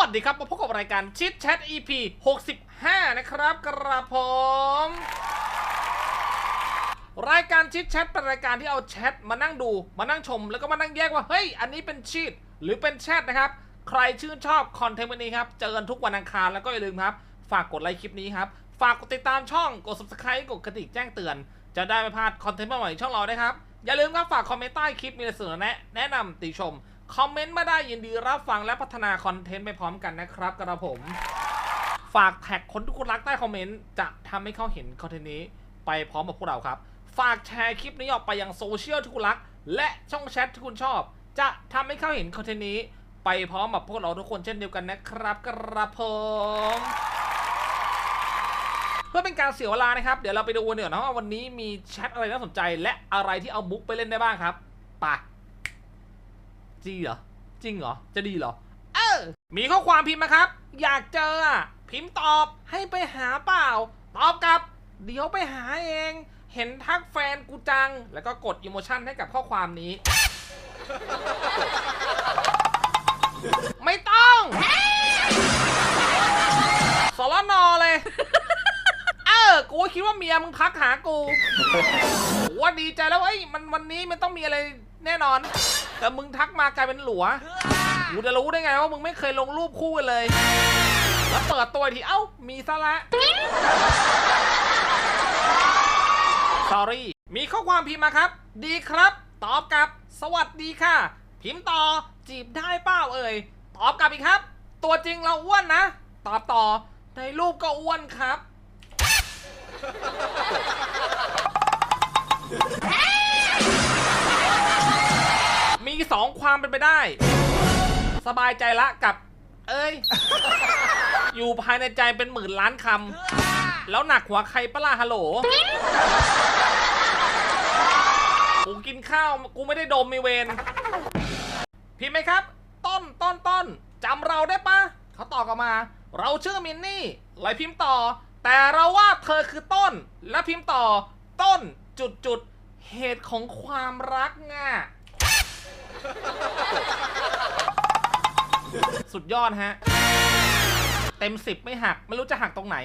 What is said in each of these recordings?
วัสดีครับ มาพบกับรายการชิดแชท EP 65 นะครับกระผม รายการชิดแชทเป็นรายการที่เอาแชทมานั่งดู มานั่งชม แล้วก็มานั่งแยกว่า เฮ้ย อันนี้เป็นชีตหรือเป็นแชทนะครับ ใครชื่นชอบคอนเทนต์วันนี้ครับ เจอกันทุกวันอังคารแล้วก็อย่าลืมครับ ฝากกดไลค์คลิปนี้ครับ ฝากกดติดตามช่อง กด subscribe กดกระดิ่งแจ้งเตือน จะได้ไม่พลาดคอนเทนต์ใหม่ๆช่องเราด้วยครับ อย่าลืมครับฝากคอมเมนต์ใต้คลิปมีอะไรเสนอแนะ แนะนำติชม คอมเมนต์มาได้ยินดีรับฟังและพัฒนาคอนเทนต์ไปพร้อมกันนะครับกระผม ฝากแท็กคนทุกคนรักใต้คอมเมนต์จะทำให้เขาเห็นคอนเทนต์นี้ไปพร้อมกับพวกเราครับ ฝากแชร์คลิปนี้ออกไปยังโซเชียลที่คุณรัก และช่องแชทที่คุณชอบ จะทำให้เขาเห็นคอนเทนต์นี้ ไปพร้อมกับพวกเราทุกคนเช่นเดียวกันนะครับกระผมเพื่อเป็นการเสียเวลานะครับ เดี๋ยวเราไปดูกันเดี๋ยวนะว่าวันนี้มีแชทอะไรน่าสนใจ และอะไรที่เอาบุ๊กไปเล่นได้บ้างครับไป จริงเหรอ จริงเหรอ จะดีเหรอ เออ มีข้อความพิมพ์มาครับ อยากเจออะพิมพ์ตอบให้ไปหาเปล่า ตอบกลับ เดี๋ยวไปหาเอง เห็นทักแฟนกูจัง แล้วก็กดอิโมชันให้กับข้อความนี้ ไม่ต้อง สรนอเลย เออ กูก็คิดว่าเมียมึงทักหากูกู ว่าดีใจแล้วเอ้ย มันวันนี้มันต้องมีอะไรแน่นอน แต่มึงทักมากลายเป็นหลัว กูจะรู้ได้ไงว่ามึงไม่เคยลงรูปคู่กันเลย แล้วเปิดตัวอีกทีเอ้า มีซะละ sorry มีข้อความพิมพ์มาครับ ดีครับ ตอบกลับ สวัสดีค่ะ พิมพ์ต่อ จีบได้เปล่าเอ่ย ตอบกลับอีกครับ ตัวจริงเราอ้วนนะ ตอบต่อ ในรูปก็อ้วนครับมี สองความเป็นไปได้ สบายใจละกับ เอ้ย อยู่ภายในใจเป็นหมื่นล้านคำ แล้วหนักหัวใครปะล่ะฮัลโหลกูกินข้าว กูไม่ได้ดมมีเวนพิมพ์ไหมครับ ต้นต้นต้นจำเราได้ปะเขาตอบกลับมา เราชื่อมินนี่เลยพิมพ์ต่อ แต่เราว่าเธอคือต้น และพิมพ์ต่อ ต้นจุดจุดเหตุของความรักง่ะ สุดยอดฮะ เต็มสิบไม่หัก ไม่รู้จะหักตรงไหน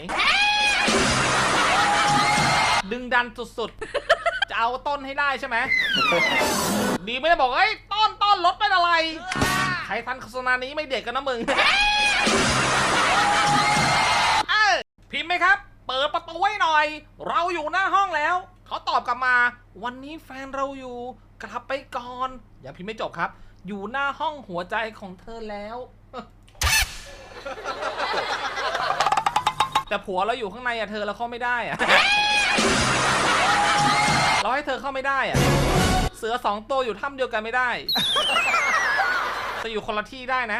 ดึงดันสุดๆ จะเอาต้นให้ได้ใช่ไหม ดีไม่ได้บอก เอ้ย ต้นต้นรถเป็นอะไร ใครทันโฆษณานี้ไม่เด็กกันนะมึงเออพิมพ์ไหมครับ เปิดประตูไว้หน่อย เราอยู่หน้าห้องแล้ว เขาตอบกลับมา วันนี้แฟนเราอยู่ กลับไปก่อน อย่าพิมพ์ไม่จบครับ อยู่หน้าห้องหัวใจของเธอแล้ว แต่ผัวเราอยู่ข้างในอะเธอเราเข้าไม่ได้อะเราให้เธอเข้าไม่ได้อะเสือสองตัวอยู่ถ้ำเดียวกันไม่ได้จะอยู่คนละที่ได้นะ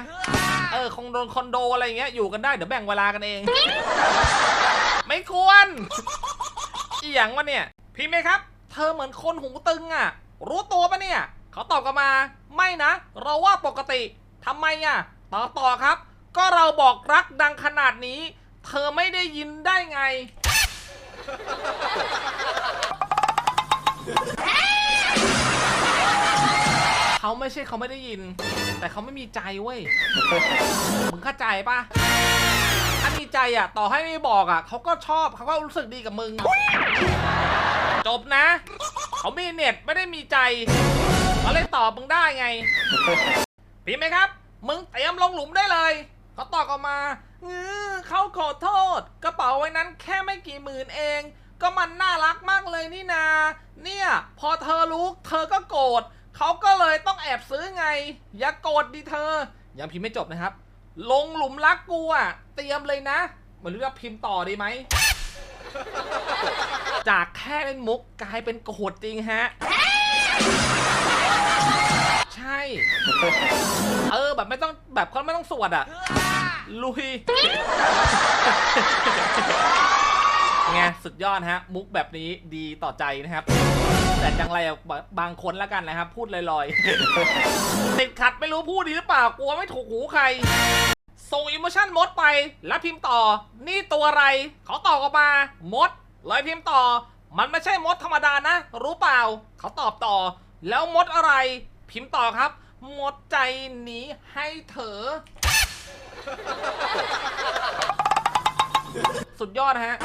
เออคงโดนคอนโดอะไรอย่างเงี้ยอยู่กันได้เดี๋ยวแบ่งเวลากันเอง ไม่ควรอีหยังวะเนี่ย พี่ไหมครับ เธอเหมือนคนหูตึงอะ รู้ตัวปะเนี่ย เขาตอบกลับมา ไม่นะ เราว่าปกติทำไมอะต่อต่อครับ ก็เราบอกรักดังขนาดนี้ เธอไม่ได้ยินได้ไง เขาไม่ใช่เขาไม่ได้ยิน แต่เขาไม่มีใจเว้ยมึงเข้าใจปะถ้ามีใจอะ ต่อให้ไม่บอกอะเขาก็ชอบเขาก็รู้สึกดีกับมึง จบนะ เขามีเน็ตไม่ได้มีใจ เขาเลยตอบมึงได้ไงพิมไหมครับ มึงเตรียมลงหลุมได้เลย เขาตอบกลับมาเออเขาขอโทษ กระเป๋าไว้นั้นแค่ไม่กี่หมื่นเอง ก็มันน่ารักมากเลยนี่นา เนี่ย พอเธอรู้เธอก็โกรธเขาก็เลยต้องแอบซื้อไง อย่าโกรธดิเธอ ยังพิมพ์ไม่จบนะครับ ลงหลุมรักกูอะ เตรียมเลยนะไม่รู้จะพิมพ์ต่อดีไหม จากแค่เล่นมุกกลายเป็นโกรธจริงฮะ ใช่ เออแบบไม่ต้องแบบเขาไม่ต้องสวดอะ ลุยไงสุดยอดฮะ มุกแบบนี้ดีต่อใจนะครับ แต่จังไรบางคนแล้วกันนะครับ พูดลอยๆ ติดขัดไม่รู้พูดดีหรือเปล่ากลัวไม่ถูกหูใครส่งอิโมชันมดไปแล้วพิมพ์ต่อ นี่ตัวอะไร เขาตอบกลับมามดเลยพิมพ์ต่อ มันไม่ใช่มดธรรมดานะ รู้เปล่า เขาตอบต่อ แล้วมดอะไร พิมพ์ต่อครับ หมดใจหนีให้เถอ สุดยอดนะฮะ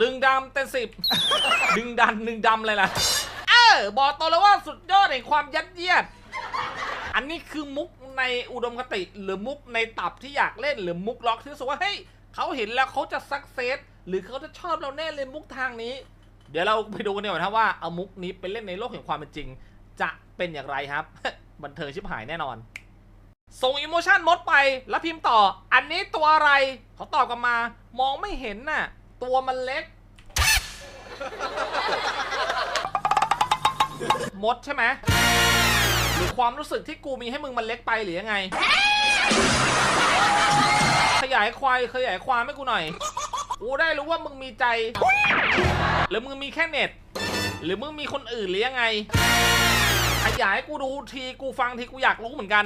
ดึงดำเต็มสิบ ดึงดันดึงดำเลยล่ะ เออ บอกตัวเลยว่าสุดยอดแห่งความยัดเยียด อันนี้คือมุกในอุดมคติ หรือมุกในตับที่อยากเล่นหรือมุกล็อกที่รู้สึกว่าเฮ้ยเขาเห็นแล้วเขาจะสักเซสหรือเขาจะชอบเราแน่เลยมุกทางนี้ เดี๋ยวเราไปดูกันดีกว่านะว่าเอามุกนี้ไปเล่นในโลกแห่งความเป็นจริง จะเป็นอย่างไรครับ บันเทิงชิบหายแน่นอน ส่งอิโมชันมดไปแล้วพิมพ์ต่อ อันนี้ตัวอะไรเขาตอบกลับมา มองไม่เห็นน่ะ ตัวมันเล็ก มดใช่ไหมหรือความรู้สึกที่กูมีให้มึงมันเล็กไปหรือยังไง ขยายควายขยายความให้กูหน่อย กูได้รู้ว่ามึงมีใจ หรือมึงมีแค่เน็ต หรือมึงมีคนอื่นหรือยังไง ขยายให้กูดูทีกูฟังทีกูอยากรู้เหมือนกัน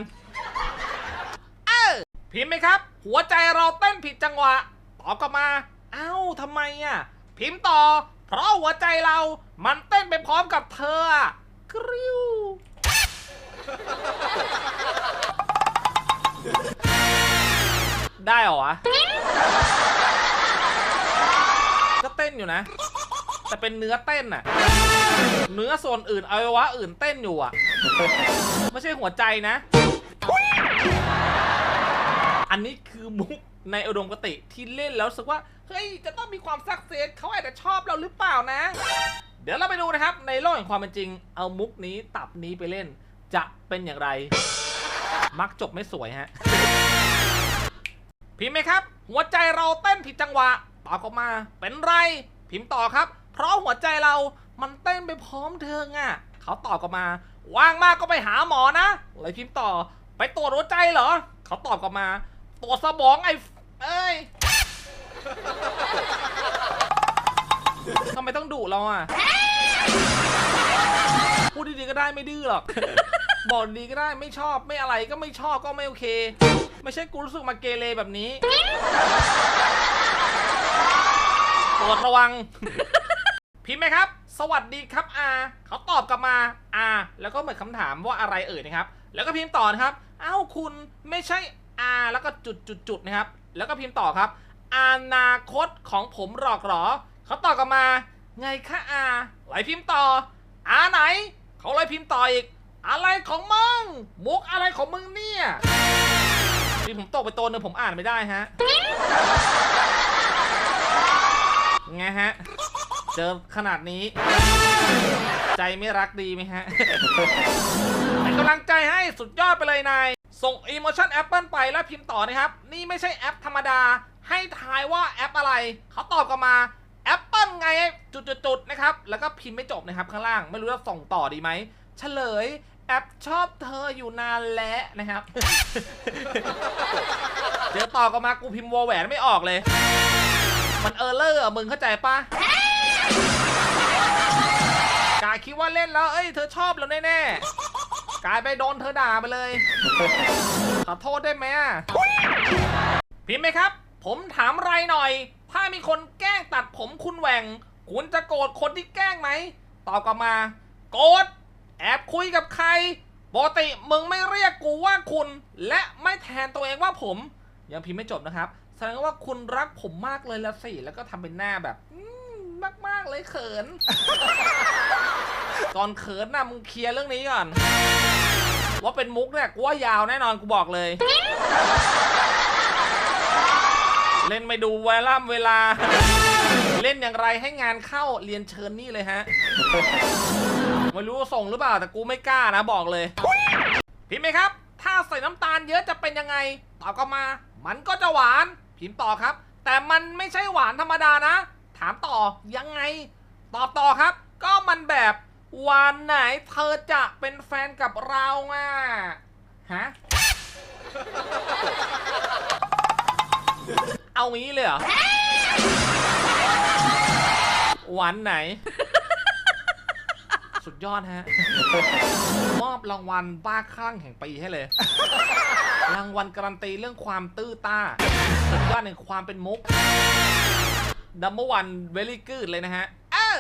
เออพิมพ์ไหมครับ หัวใจเราเต้นผิดจังหวะตอบกลับมา เอ้าทำไมอะ พิมพ์ต่อ เพราะหัวใจเรามันเต้นไปพร้อมกับเธอ กริ้วได้เหรอวะ อยู่นะ แต่เป็นเนื้อเต้นน่ะเนื้อส่วนอื่นอวัยวะอื่นเต้นอยู่อะไม่ใช่หัวใจนะ อันนี้คือมุกในอุดมคติที่เล่นแล้วรู้สึกว่า เฮ้ย จะต้องมีความซักเซสเขาอาจจะชอบเราหรือเปล่านะ เดี๋ยวเราไปดูนะครับ ในโลกแห่งความเป็นจริง เอามุกนี้ตับนี้ไปเล่น จะเป็นอย่างไร มักจบไม่สวยฮะพิมไหมครับ หัวใจเราเต้นผิดจังหวะ ตอบกลับมา เป็นไร พิมพ์ต่อครับ เพราะหัวใจเรามันเต้นไปพร้อมเธออะเขาตอบกลับมา ว่างมากก็ไปหาหมอนะ เลยพิมพ์ต่อ ไปตรวจหัวใจเหรอ เขาตอบกลับมา ตรวจสมองไอ้เอ้ยทำไมต้องดุเราอะ พูดดีๆก็ได้ไม่ดื้อหรอก บอกดีก็ได้ไม่ชอบไม่อะไรก็ไม่ชอบก็ไม่โอเค ไม่ใช่กูรู้สึกมาเกเรแบบนี้ โปรดระวัง พิมพ์ไหมครับ สวัสดีครับอาเขาตอบกลับมาอาแล้วก็เหมือนคำถามว่าอะไรเอ่ยนะครับ แล้วก็พิมพ์ต่อนะครับเอ้าคุณไม่ใช่อาแล้วก็จุดจุดจุดนะครับ แล้วก็พิมพ์ต่อครับ อนาคตของผมหรอกหรอ เขาตอบกลับมา ไงคะอาไหลพิมพ์ต่ออาไหน เขาเลยพิมพ์ต่ออีก อะไรของมึงมุกอะไรของมึงเนี่ยนี่ผมตกไปตัวหนึงผมอ่านไม่ได้ฮะ ไงฮะ เจอขนาดนี้ ใจไม่รักดีไหมฮะเป็นกำลังใจให้สุดยอดไปเลยนาย ส่ง Emotion Apple ไปแล้วพิมพ์ต่อนะครับ นี่ไม่ใช่แอปธรรมดา ให้ทายว่าแอปอะไร เขาตอบกลับมา Apple ไงจุดๆๆนะครับ แล้วก็พิมพ์ไม่จบนะครับข้างล่าง ไม่รู้จะส่งต่อดีไหมเฉลยแอปชอบเธออยู่นานแล้วนะครับ เจอต่อกลับมากูพิมพ์วอแหวนไม่ออกเลย มันเออร์เลอร์อะมึงเข้าใจปะกายคิดว่าเล่นแล้ว เอ้ย เธอชอบเราแน่ๆกายไปโดนเธอด่าไปเลย ขอโทษได้ไหมพิมพ์ไหมครับ ผมถามไรหน่อย ถ้ามีคนแกล้งตัดผมคุณแหว่ง คุณจะโกรธคนที่แกล้งไหม ตอบกลับมา โกรธ แอบคุยกับใครปกติมึงไม่เรียกกูว่าคุณ และไม่แทนตัวเองว่าผม ยังพิมพ์ไม่จบนะครับ แสดงว่าคุณรักผมมากเลยละสิแล้วก็ทำเป็นหน้าแบบอืมมากๆเลยเขินก่อนเขินนะมึงเคลียร์เรื่องนี้ก่อน ว่าเป็นมุกเนี่ยกูว่ายาวแน่นอนกูบอกเลย เล่นไม่ดูเวลาเวลา เล่นอย่างไรให้งานเข้าเรียนเชิญนี่เลยฮะ ไม่รู้ส่งหรือเปล่าแต่กูไม่กล้านะบอกเลยพิมไหมครับ ถ้าใส่น้ำตาลเยอะจะเป็นยังไงตอบกลับมา มันก็จะหวาน พิมพ์ต่อครับ แต่มันไม่ใช่หวานธรรมดานะ ถามต่อยังไง ตอบต่อครับ ก็มันแบบวันไหนเธอจะเป็นแฟนกับเราอะฮะเอางี้เลยเหรอวันไหน สุดยอดฮะ มอบรางวัลบ้าคลั่งแห่งปีให้เลย รางวัลการันตีเรื่องความตื้อต้าสุดยอดในความเป็นมุกดัมเบิลวันเวลี่กูดเลยนะฮะ เออ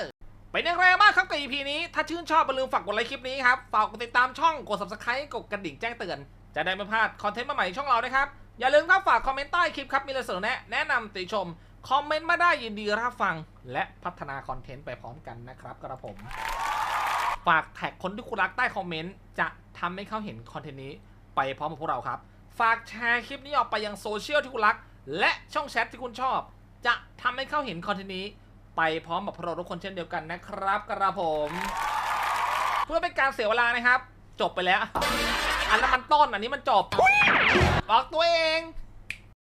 เป็นอย่างไรบ้างครับกับ EP นี้ ถ้าชื่นชอบอย่าลืมฝากกดไลค์คลิปนี้ครับ ฝากกดติดตามช่อง กด subscribe กดกระดิ่งแจ้งเตือน จะได้ไม่พลาดคอนเทนต์ใหม่ๆช่องเรานะครับ อย่าลืมครับฝากคอมเมนต์ใต้คลิปครับ มีอะไรเสนอแนะ แนะนำติชม คอมเมนต์มาได้ยินดีรับฟัง และพัฒนาคอนเทนต์ไปพร้อมกันนะครับกระผม ฝากแท็กคนที่คุณรักใต้คอมเมนต์ จะทำให้เขาเห็นคอนเทนต์นี้ไปพร้อมกับพวกเราครับ ฝากแชร์คลิปนี้ออกไปยังโซเชียลที่คุณรัก และช่องแชทที่คุณชอบ จะทำให้เข้าเห็นคอนเทนต์นี้ ไปพร้อมกับพวกเราทุกคนเช่นเดียวกันนะครับกระผม เพื่อเป็นการเสียเวลานะครับ จบไปแล้ว อันนั้นมันต้นอันนี้มันจบบอกตัวเอง